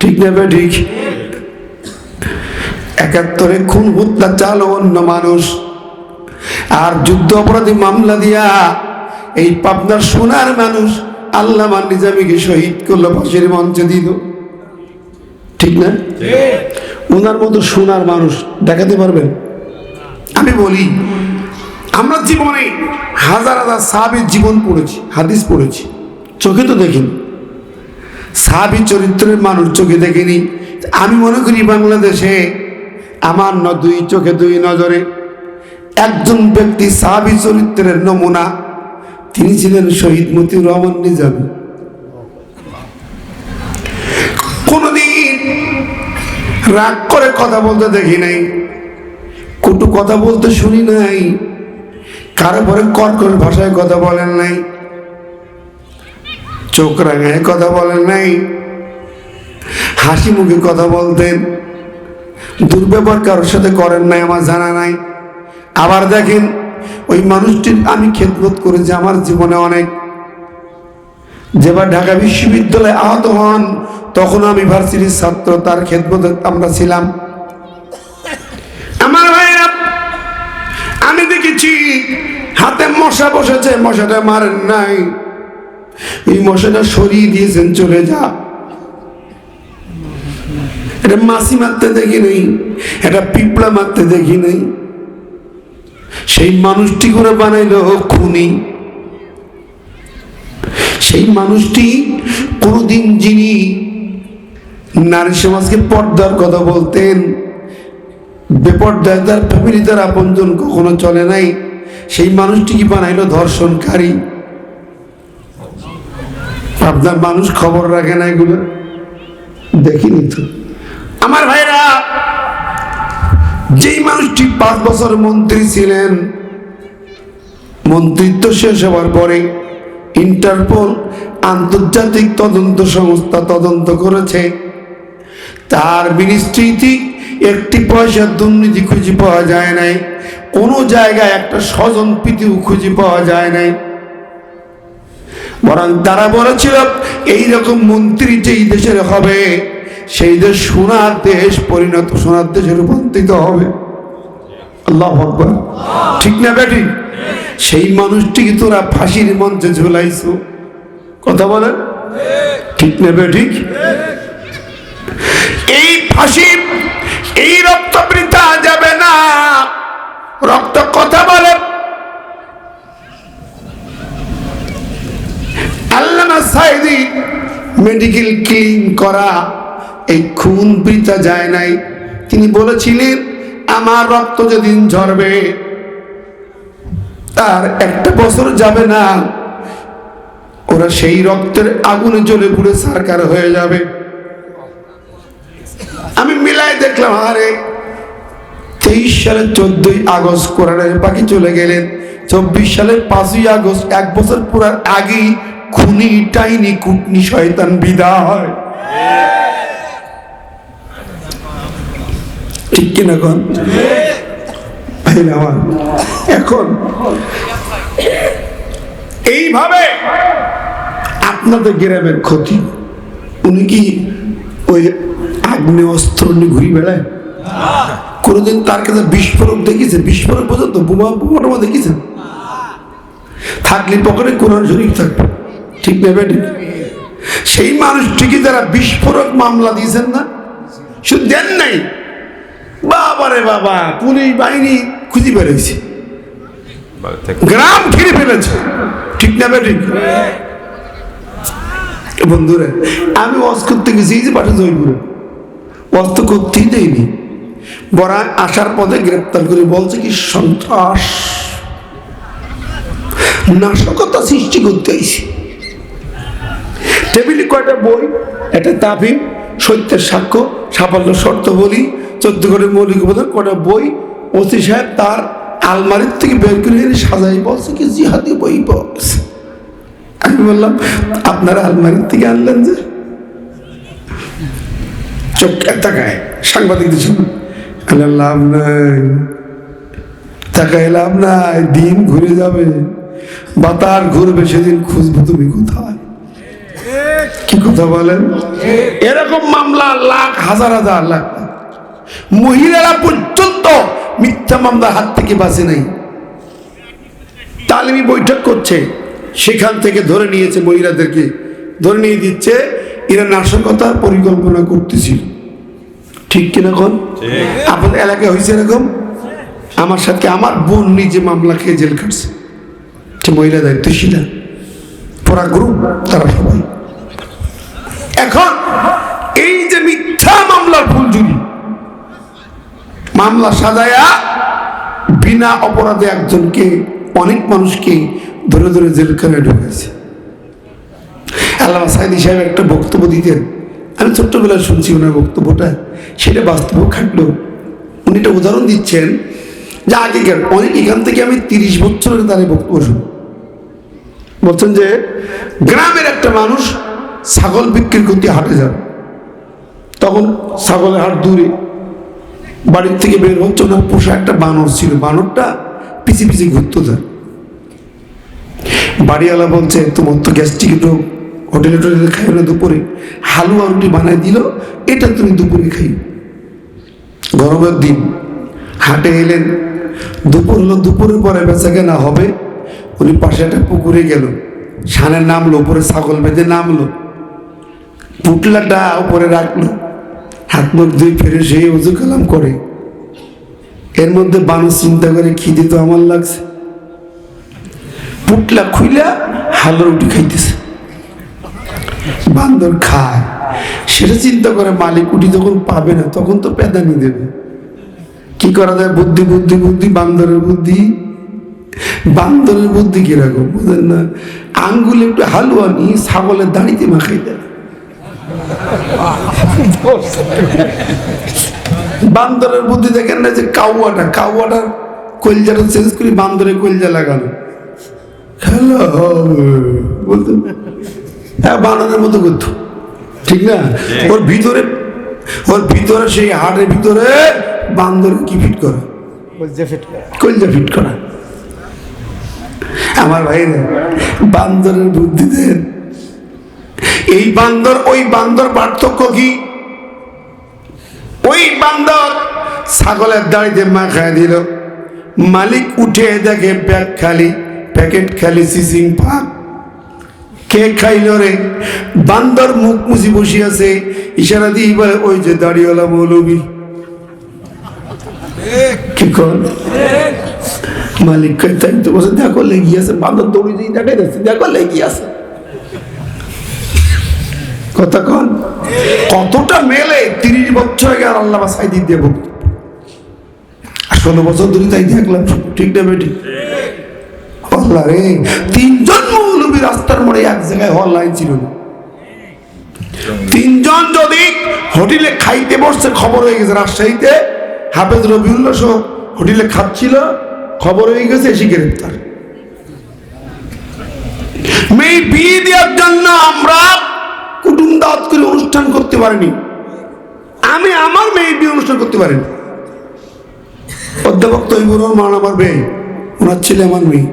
ঠিক নেবে ঠিক? একাত্তরে খুন হত্যা চাল অন্য মানুষ। আর যুদ্ধ অপরাধী মামলা দিয়া এই পাবনার সোনার মানুষ আল্লাহ নিজামীকে শহীদ করল, ফাঁসির মঞ্চে দিল। ঠিক না? ওনার মতো সোনার মানুষ দেখাতে পারবেন? আমি বলি, আমরা জীবনে হাজার হাজার সাহাবির জীবন পড়েছি, হাদিস পড়েছি। চোখে তো দেখিনি। সাহাবি চরিত্রের মানুষ চোখে দেখিনি। আমি মনে করি বাংলাদেশে আমার ন দুই চোখে দুই নজরে। একজন ব্যক্তি সাহাবি চরিত্রের নমুনা, তিনি ছিলেন শহীদ মতিউর রহমান নিজামী। কোনদিন রাগ করে কথা বলতে দেখি নাই, কটু কথা বলতে শুনি নাই, কারও পরে কর্কশ ভাষায় কথা বলেন নাই। চোখ রাঙায় কথা বলেন নাই। হাসি মুখে কথা বলতেন। দুর্ব্যবহার কারোর সাথে করেন নাই, আমার জানা নাই। আবার দেখেন, ওই মানুষটির আমি খেদমত করেছি আমার জীবনে অনেক। যেবার ঢাকা বিশ্ববিদ্যালয়ে আহত হন, তখন আমি ভার্সিটির ছাত্র, তার খেদমত আমরা ছিলাম। আমার ভাইরা আমি দেখেছি, হাতে মশা বসেছে, মশাটা মারেন নাই। এই মশাটা সরিয়ে দিয়েছেন চলে যা। এটা মাসি মারতে দেখি নেই, এটা পিঁপড়া মারতে দেখি নেই। সেই মানুষটি করে বানাইলো খুনি। সেই মানুষটি কোনোদিন যিনি নারী সমাজকে পর্দার কথা বলতেন, বেপর্দায় তার ফ্যামিলি তার আপনজন কখনো চলে নাই, সেই মানুষটি কি বানাইলো ধর্ষণকারী? আপনার মানুষ খবর রাখে না এগুলো। দেখিনি তো। আমার ভাইরা, যেই মানুষটি পাঁচ বছর মন্ত্রী ছিলেন, মন্ত্রিত্ব শেষ হওয়ার পরে ইন্টারপোল আন্তর্জাতিক তদন্ত সংস্থা তদন্ত করেছে। তার মিনিস্ট্রিতে একটি পয়সার দুর্নীতি খুঁজে পাওয়া যায় নাই। কোনো জায়গায় একটা স্বজন প্রীতিও খুঁজে পাওয়া যায় নাই। বরং তারা বলেছিল, এইরকম মন্ত্রী যেই দেশের হবে, সেই দেশ সোনার দেশ পরিণত, সোনার দেশে রূপান্তরিত হবে। আল্লাহ ঠিক না বেটি? সেই মানুষটিকে তোরা ফাঁসির মঞ্চে ঝুলাইছো। কথা বলেন ঠিক না বেঠিক এই ফাঁসি, এই রক্ত বৃথা যাবে না। রক্ত কথা বলে? আল্লামা সাইদি মেডিকেল ক্লিন করা, এই খুন বৃথা যায় নাই। তিনি বলেছিলেন, আমার রক্ত যেদিন ঝরবে, তার একটা বছর যাবে না। ওরা সেই রক্তের আগুনে জ্বলে পুড়ে সারকার হয়ে যাবে। আমি মিলাই দেখলাম, আরে, তেইশ সালের চোদ্দই আগস্ট কোরআনের পাখি চলে গেলেন। চব্বিশ সালের পাঁচই আগস্ট, এক বছর পুরার আগেই খুনি টাইনি কুটনি শয়তান বিদায়। ঠিক কিনা কন? এখন এইভাবে আপনাদের গ্রামের ক্ষতি। উনি কি ওই আগ্নেয় অস্ত্র নিয়ে ঘুরি বেড়ায়? কোনোদিন তার কাছে বিস্ফোরক দেখেছে? বিস্ফোরক পর্যন্ত বোমা বোমা দেখেছেন থাকলে পকেটে কোরআন শরীফ থাকবে। ঠিক নেবে সেই মানুষটিকে যারা বিস্ফোরক মামলা দিয়েছেন না, শুধু দেন নাই। বাবারে বাবা, পুলিশ বাহিনী খুঁজে বেরোইছে। গ্রাম ঘিরে ফেলেছে। ঠিক না ঠিক বন্ধুরা, আমি ওয়াজ করতে গেছি যে পাশে জয়পুরে ওয়াজ তো করতেই দেয়নি বরা আসার পথে গ্রেপ্তার করে বলছে কি, সন্ত্রাস। নাশকতা সৃষ্টি করতে আইছি। টেবিলে কয়টা বই? একটা তাফিম সত্যের সাক্ষ্য সাফল্য শর্ত বলি, চোদ্দ করে মৌলিক উপাদান কটা বই? ওসি সাহেব তার আলমারির থেকে বের করে এনে সাজাই বলছে কি, জিহাদি বই বলছে আমি বললাম, আপনারা আলমারির থেকে আনলেন যে? চোখ তাকায়, সাংবাদিকদের সঙ্গে লাভ নাই। তাকায় লাভ নাই, দিন ঘুরে যাবে। বাতার ঘুরবে, সেদিন খুঁজবে তুমি কোথায়? কি কথা বলেন? এরকম মামলা লাখ হাজার হাজার লাখ। মহিলারা পর্যন্ত মিথ্যা মামলার হাত থেকে বাঁচে নাই। তালিমি বৈঠক করছে সেখান থেকে ধরে নিয়েছে মহিলাদেরকে। ধরে নিয়ে দিচ্ছে এরা নাশকতার পরিকল্পনা করতেছিল। ঠিক কিনা কোন? আপনাদের এলাকায় হয়েছে এরকম? আমার সাথে আমার বোন নিজে মামলা খেয়ে জেল কাটছে সে মহিলা দায়িত্বশীলা। পড়া গ্রুপ তারা সবাই। এখন এই যে মিথ্যা মামলার ফুলঝুরি মামলা সাজায়া বিনা অপরাধে একজনকে, অনেক মানুষকে ধরে ধরে জেলখানায় ঢুকেছে। আল্লাহ সাইদি সাহেব একটা বক্তব্য দিতেন। আমি ছোট্টবেলায় শুনছি ওনার বক্তব্যটা, সেটা বাস্তব খাটলো। উনি একটা উদাহরণ দিচ্ছেন যে আগেকার, অনেক এখান থেকে আমি তিরিশ বছরের এই বক্তব্য শুনি। বলছেন যে, গ্রামের একটা মানুষ ছাগল বিক্রি করতে হাটে যান তখন ছাগলের হাট দূরে। বাড়ির থেকে বের হচ্ছে ওনার পোষা একটা বানর ছিল। বানরটা পিছিয়ে পিছিয়ে ঘুরতো তার বাড়িওয়ালা বলছে, তোমার তো গ্যাস্ট্রিক রোগ। হোটেলে টোটেলে খাই না দুপুরে। হালুয়া রুটি বানায় দিল, এটা তুমি দুপুরে খাই গরমের দিন, হাটে এলেন। দুপুর হলো, দুপুরের পরে বেচা কেনা হবে। উনি পাশে একটা পুকুরে গেল। সানের নামলো, উপরে ছাগল বেঁধে নামলো। পুটলাটা উপরে রাখল, হাত মুখ দুই ফেরে সেই উজু কালাম করে। এর মধ্যে মানুষ চিন্তা করে, খিদে তো আমার লাগছে। পুটলা খুইলা হালো রুটি খাইতেছে। বান্দর খায়। সেটা চিন্তা করে মালিক উঠি যখন পাবে না, তখন তো পেদানি দেবে। কি করা যায়? বুদ্ধি বুদ্ধি বুদ্ধি, বান্দরের বুদ্ধি। বান্দরের বুদ্ধি কীরকম? বুঝলেন না? আঙ্গুল একটু হালুয়া নিয়ে ছাগলের দাড়িতে মাখাই দেয় বান্দরের বুদ্ধি দেখেন না যে কাউয়াটা কাউয়াটার কলজাটা চেঞ্জ করি বান্দরের কলজা লাগানো। হবে বলতেন হ্যাঁ বানরের মতো করতো। ঠিক না? ওর ভিতরে ওর ভিতরে সেই হাটের ভিতরে বান্দর কি ফিট করা? কলজা ফিট করা। আমার ভাইরা বান্দরের বুদ্ধি দেন এই বান্দর, ওই বান্দর পার্থক্য কি? ওই বান্দর ছাগলের দাড়িতে মা খায় দিল। মালিক উঠে দেখে ব্যাগ খালি, প্যাকেট খালি সিসিং পাক কে খাইল রে? বান্দর মুখ মুছি বসে আছে ইশারা দিয়ে বলে, ওই যে দাড়িওয়ালা মৌলবী। কি কর? মালিক তাই তো বসে দেখো লেগে আছে, বান্দর দৌড়ি দিয়ে দেখাই যাচ্ছে দেখো লেগে আছে। কন। কতটা মেলে? তিরিশ বছর আগে আর আল্লাহ সাই দিয়ে দেব ষোলো বছর ধরে তাই দেখলাম ঠিক না বেটি? আল্লাহ রে, তিনজন মৌলবী রাস্তার মোড়ে এক জায়গায় হল লাইন ছিল না। তিনজন যদি হোটেলে খাইতে বসছে, খবর হয়ে গেছে রাজশাহীতে হাফেজ রবিউল্লাহ সহ হোটেলে খাচ্ছিল, খবর হয়ে গেছে এসে গ্রেপ্তার। মেয়ে বিয়ে দেওয়ার জন্য আমরা দাওয়াত করে অনুষ্ঠান করতে পারিনি। আমি আমার মেয়ে বিয়ে অনুষ্ঠান করতে পারিনি। অধ্যাপক তৈবুর রহমান আমার মেয়ে, ওনার ছেলে আমার মেয়ে।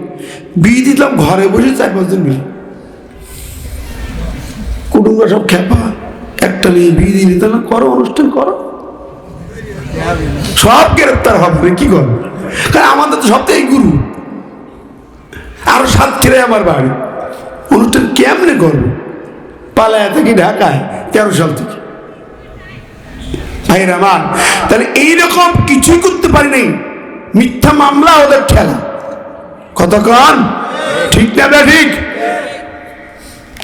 বিয়ে দিলাম ঘরে বসে চার পাঁচজন মিলে। কুটুমরা সব খেপা একটা মেয়ে বিয়ে দিয়ে দিতে না, করো অনুষ্ঠান, করো। সব গ্রেপ্তার হবে কি করো কারণ আমাদের তো সপ্তাহে গুরু। আরও সাত ছেড়ে আমার বাড়ি। অনুষ্ঠান কেমনে করব? পালায়া থেকে ঢাকায়, তেরো সাল থেকে। ভাইয়ের আমার, তাহলে এইরকম কিছুই করতে পারি নাই। মিথ্যা মামলা ওদের খেলা। কতক্ষণ ঠিক না বে ঠিক?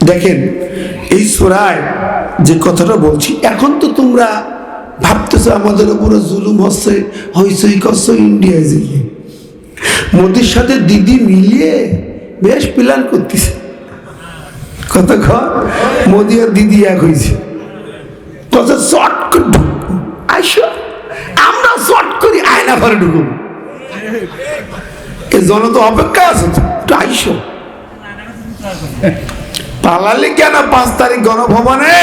দেখেন, এই সোরায় যে কথাটা বলছি, এখন তো তোমরা ভাবতেছো আমাদের উপরে জুলুম হচ্ছে হইসই করছ ইন্ডিয়ায় যেয়ে মোদির সাথে দিদি মিলিয়ে বেশ প্ল্যান করতেছে। কতক্ষণ? মোদি আর দিদি এক হয়েছে কত শর্ট করে আইসো। আমরা শর্ট করি, আয়না ঘরে ঢুকবো। এ জন তো অপেক্ষা আছে আইসো। পালালে কেন পাঁচ তারিখ গণভবনে?